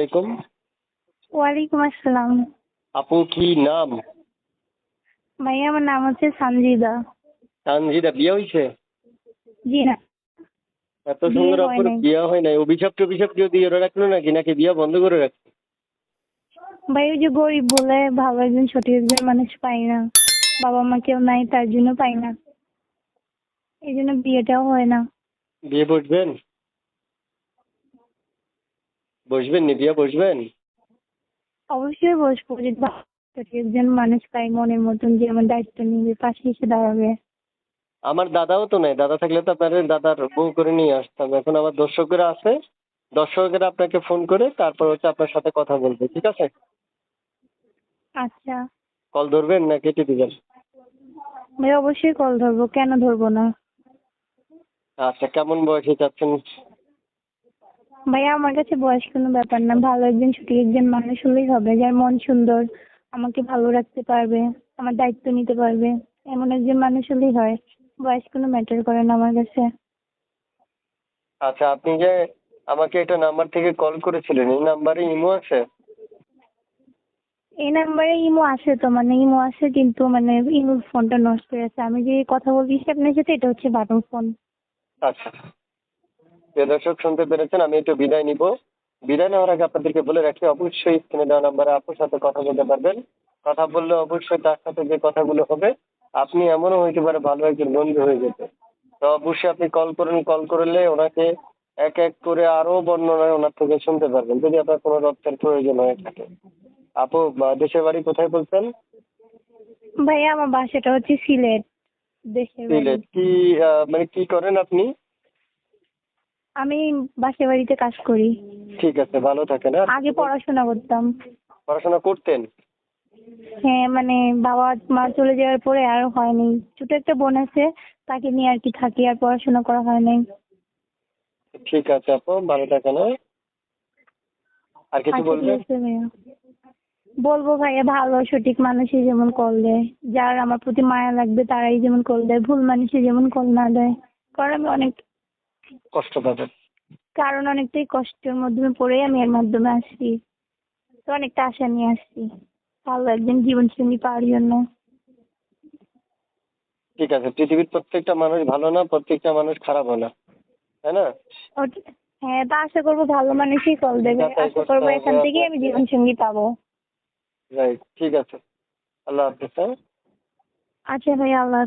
আলাইকুম। ওয়ালাইকুম আসসালাম। আপু কি নাম? ভাইয়া আমার নাম হচ্ছে বিয়ে হয়েছে? জি না। এত সুন্দর আপুর। বিয়ে হয় নাই। অভিশাপ টভিশাপ কেউ দিয়ে রাখল নাকি? নাকি বিয়ে বন্ধ করে রাখছে ভাই ওই যে গরিব বলে ভালো একজন সঠিক একজন মানুষ পাই না। বাবা মা কেউ নাই তার জন্য পাই না। এই জন্য বিয়েটাও হয় না। বিয়ে বসবেন বসবেন নি বিয়ে বসবেন? অবশ্যই বসবো যদি একজন মানুষ পাই মনের মতন যে আমার দায়িত্ব নিবে পাশে এসে দাঁড়াবে। আমার দাদাও তো নাই দাদা থাকলে তো আপনার দাদার বউ করে নিয়ে আসতাম। এখন আমার দর্শকরা আছে দর্শকেরা আপনাকে ফোন করে তারপর হচ্ছে আপনার সাথে কথা বলবে ঠিক আছে? আচ্ছা। কল ধরবেন না কেটে দিবেন ভাই অবশ্যই কল ধরবো কেন ধরবো না? আচ্ছা কেমন বয়সে চাচ্ছেন ভাইয়া আমার কাছে বয়স কোনো ব্যাপার না। ভালো একজন সঠিক একজন মানুষ হলেই হবে। যার মন সুন্দর আমাকে ভালো রাখতে পারবে আমার দায়িত্ব নিতে পারবে এমন একজন মানুষ হলেই হয়। বয়স কোনো ম্যাটার করে না আমার কাছে। আচ্ছা আপনি যে আমাকে একটা নাম্বার থেকে কল করেছিলেন এই নাম্বারে ইমো আছে? এই নাম্বারে ইমো আছে তো মানে ইমো আছে কিন্তু মানে ইমোর ফোনটা নষ্ট হয়ে আছে। আমি যে কথা বলতেছি আপনার সাথে এটা হচ্ছে বাটন ফোন আচ্ছা। প্রিয় দর্শক শুনতে পেরেছেন? আমি একটু বিদায় নিব। বিদায় নেওয়ার আগে আপনাদেরকে বলে রাখি অবশ্যই স্ক্রিনে দেওয়া নাম্বারে আপুর সাথে কথা বলতে পারবেন। কথা বললে অবশ্যই তার সাথে যে কথাগুলো হবে আপনি এমনও হইতে পারে ভালো একজন বন্ধু হয়ে যেতে। তো অবশ্যই আপনি কল করুন কল করলে ওনাকে এক এক করে আরও বর্ণনায় ওনার থেকে শুনতে পারবেন যদি আপনার কোনো রক্তের প্রয়োজন হয়ে থাকে। আপু দেশের বাড়ি কোথায় বলছেন? ভাইয়া আমার বাসাটা হচ্ছে সিলেট দেশের সিলেট। কি মানে কি করেন আপনি? আমি বাসা বাড়িতে কাজ করি। ঠিক আছে ভালো থাকেন হ্যাঁ? আগে পড়াশোনা করতাম। পড়াশোনা করতেন? হ্যাঁ মানে বাবা মা চলে যাওয়ার পরে আর হয়নি। ছোট একটা বোন আছে তাকে নিয়ে আর কি থাকি আর পড়াশোনা করা হয় নাই। ঠিক আছে আপু ভালো থাকেন হ্যাঁ? আর কিছু আচ্ছা, বলবেন? বলব ভাইয়া ভালো সঠিক মানুষই যেমন কল দেয়। যার আমার প্রতি মায়া লাগবে তারাই যেমন কল দেয়। ভুল মানুষে যেমন কল না দেয়। কারণ আমি অনেক কষ্ট পাবেন। কারণ অনেকটাই কষ্টের মাধ্যমে পড়েই আমি এর মাধ্যমে আসছি। তো অনেকটা আশা নিয়ে আসছি। ভালো একজন জীবনসঙ্গী পাওয়ার জন্য। ঠিক আছে পৃথিবীর প্রত্যেকটা মানুষ ভালো না প্রত্যেকটা মানুষ খারাপও না। তাই না? হ্যাঁ তা আশা করব ভালো মানুষই কল দেবে। আশা করব এখান থেকেই আমি জীবনসঙ্গী পাবো। রাইট ঠিক আছে। আল্লাহ হাফিজ হ্যাঁ। আচ্ছা ভাইয়া আল্লাহ